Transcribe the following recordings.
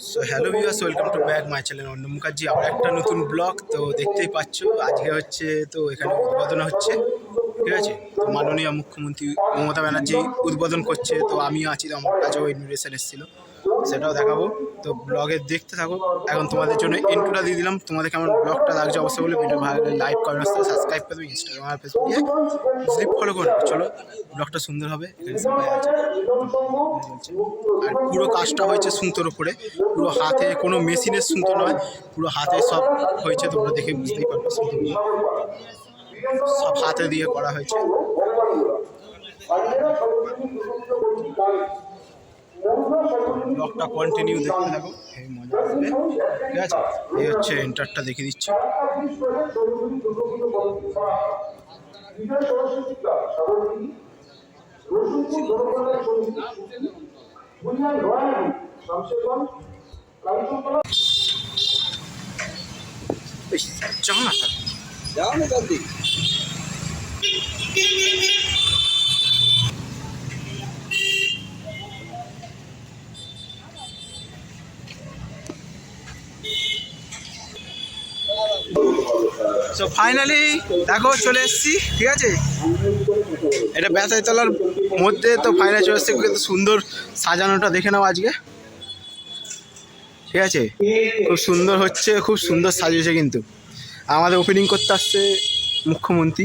So hello viewers welcome to back my channel অন্য মুখার্জি আবার একটা নতুন ব্লগ তো দেখতেই পাচ্ছ, আজকে হচ্ছে, তো এখানে উদ্বোধন হচ্ছে, ঠিক আছে? তো মাননীয় মুখ্যমন্ত্রী মমতা ব্যানার্জি উদ্বোধন করছে, তো আমিও আছি, তো আমার কাছেও ইনভিটেশন এসেছিল। সেটাও দেখাবো। তো ব্লগে দেখতে থাকো। এখন তোমাদের জন্য ইন্ট্রোটা দিয়ে দিলাম। তোমাদের কেমন ব্লগটা লাগছে অবশ্যই বলে ভিডিও ভালো লাইক কমেন্ট সাবস্ক্রাইব করবে ইনস্টাগ্রাম আর ফেসবুকে স্লিপ ফলো করবে চলো, ব্লগটা সুন্দর হবে। এখানে সবাই আছে। আর পুরো কাজটা হয়েছে সুতোর উপরে। পুরো হাতে কোনো মেশিনের সুতো নয়। পুরো হাতে সব হয়েছে তোমরা দেখে বুঝতেই পারবে সুতোগুলো সব হাতে দিয়ে করা হয়েছে। ব্লগটা কন্টিনিউ দেখতে এই মজা আসবে ঠিক আছে? এই হচ্ছে এন্টারটা দেখিয়ে দিচ্ছি। যাও না যাও না সো ফাইনালি দেখো, চলে এসেছি, ঠিক আছে? এটা বেতাইতলার মধ্যে, তো ফাইনালি চলে এসেছি কিন্তু সুন্দর সাজানোটা দেখে নাও আজকে। ঠিক আছে? খুব সুন্দর হচ্ছে, খুব সুন্দর সাজিয়েছে কিন্তু। আমাদের ওপেনিং করতে আসছে মুখ্যমন্ত্রী,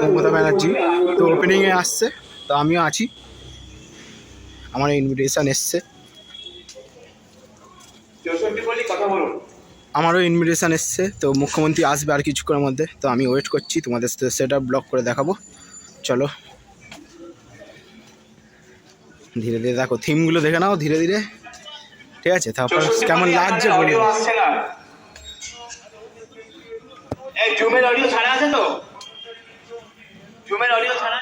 মমতা ব্যানার্জি। তো ওপেনিংয়ে আসছে, তো আমিও আছি। আমার ইনভিটেশান এসছে। আমারও ইনভিটেশান এসছে তো মুখ্যমন্ত্রী আসবে আর কিছুক্ষণের মধ্যে তো আমি ওয়েট করছি তোমাদের সেটা ব্লক করে দেখাবো। চলো। ধীরে ধীরে দেখো থিমগুলো দেখে নাও ধীরে ধীরে। ঠিক আছে তারপর কেমন লাগছে বলি। জুমের অডিও ছাড়া আছে তো? জুমের অডিও ছাড়া?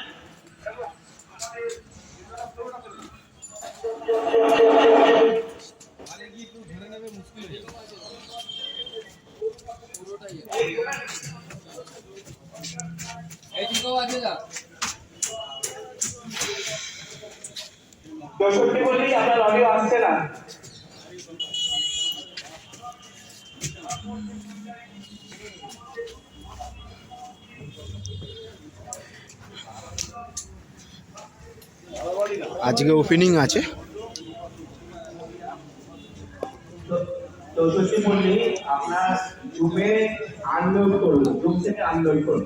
চৌষট্টি বললি আপনার অডিও আসছে না। আজকে ওপেনিং আছে। চৌষট্টি বললি আপনার জুমে আনলোড করুন জুম থেকে আনলোড করুন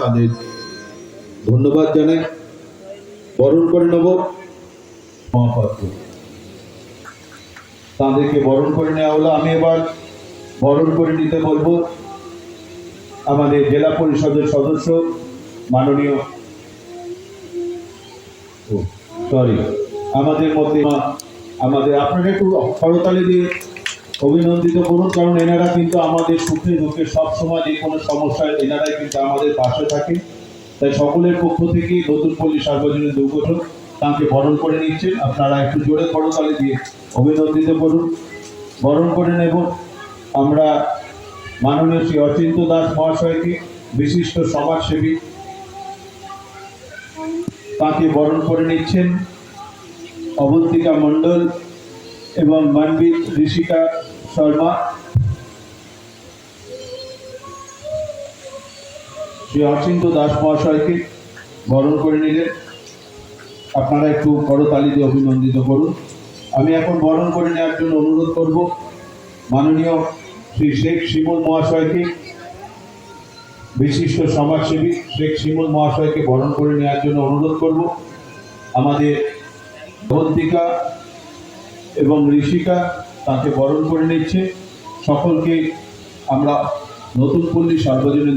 তাদের ধন্যবাদ জানাই। বরণ করে নেব মহাপাত্র। তাদেরকে বরণ করে নেওয়া হলো। আমি এবার বরণ করে নিতে বলব। আমাদের জেলা পরিষদের সদস্য, মাননীয় সরি আমাদের মধ্যে আমাদের, আপনারা একটু করতালি দিয়ে অভিনন্দিত করুন, কারণ এনারা কিন্তু আমাদের সুখে দুঃখে সবসময় যে কোনো সমস্যায় এনারাই কিন্তু আমাদের পাশে থাকে তাই সকলের পক্ষ থেকে নতুন পল্লী সার্বজনীন দুর্গঠন তাকে বরণ করে নিচ্ছেন। আপনারা একটু জোরে করতালি দিয়ে অভিনন্দিত করুন, বরণ করে নেব। আমরা মাননীয় শ্রী অচিন্ত দাস মহাশয়কে, বিশিষ্ট সমাজসেবী, তাকে বরণ করে নিচ্ছেন। অবন্তিকা মণ্ডল এবং মানবিক ঋষিকা শর্মা শ্রী অচিন্ত দাস মহাশয়কে বরণ করে নিলেন। আপনারা একটু করতালি দিয়ে অভিনন্দিত করুন। আমি এখন বরণ করে নেওয়ার জন্য অনুরোধ করব। মাননীয় শ্রী শেখ শিমুল মহাশয়কে, বিশিষ্ট সমাজসেবী শেখ শিমুল মহাশয়কে বরণ করে নেওয়ার জন্য অনুরোধ করব। আমাদের অবন্তিকা এবং ঋষিকা তাকে বরণ করে নিচ্ছে। সকলকে আমরা নতুন পল্লী সর্বজনীন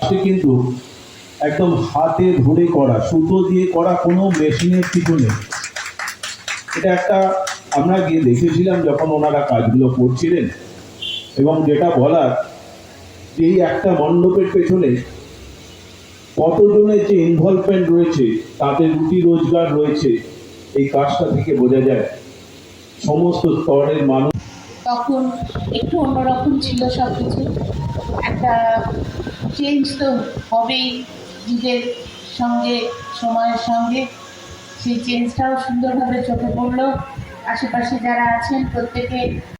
আজকে কিন্তু একদম হাতে ধরে করা, সুতো দিয়ে করা কোনো মেশিনের কিছু নেই। এটা একটা আমরা গিয়ে দেখেছিলাম যখন ওনারা কাজগুলো করছিলেন এবং যেটা বলার এই একটা মণ্ডপের পেছনে কতজনের যে ইনভলভমেন্ট রয়েছে তাদের রুটি রোজগার রয়েছে, এই কাজটা থেকে বোঝা যায়। সমস্ত স্তরের মানুষ তখন একটু অন্যরকম ছিল সব কিছু একটা চেঞ্জ তো হবেই যুগের সঙ্গে, সময়ের সঙ্গে। সেই চেঞ্জটাও সুন্দরভাবে চোখে পড়ল। আশেপাশে যারা আছেন প্রত্যেকে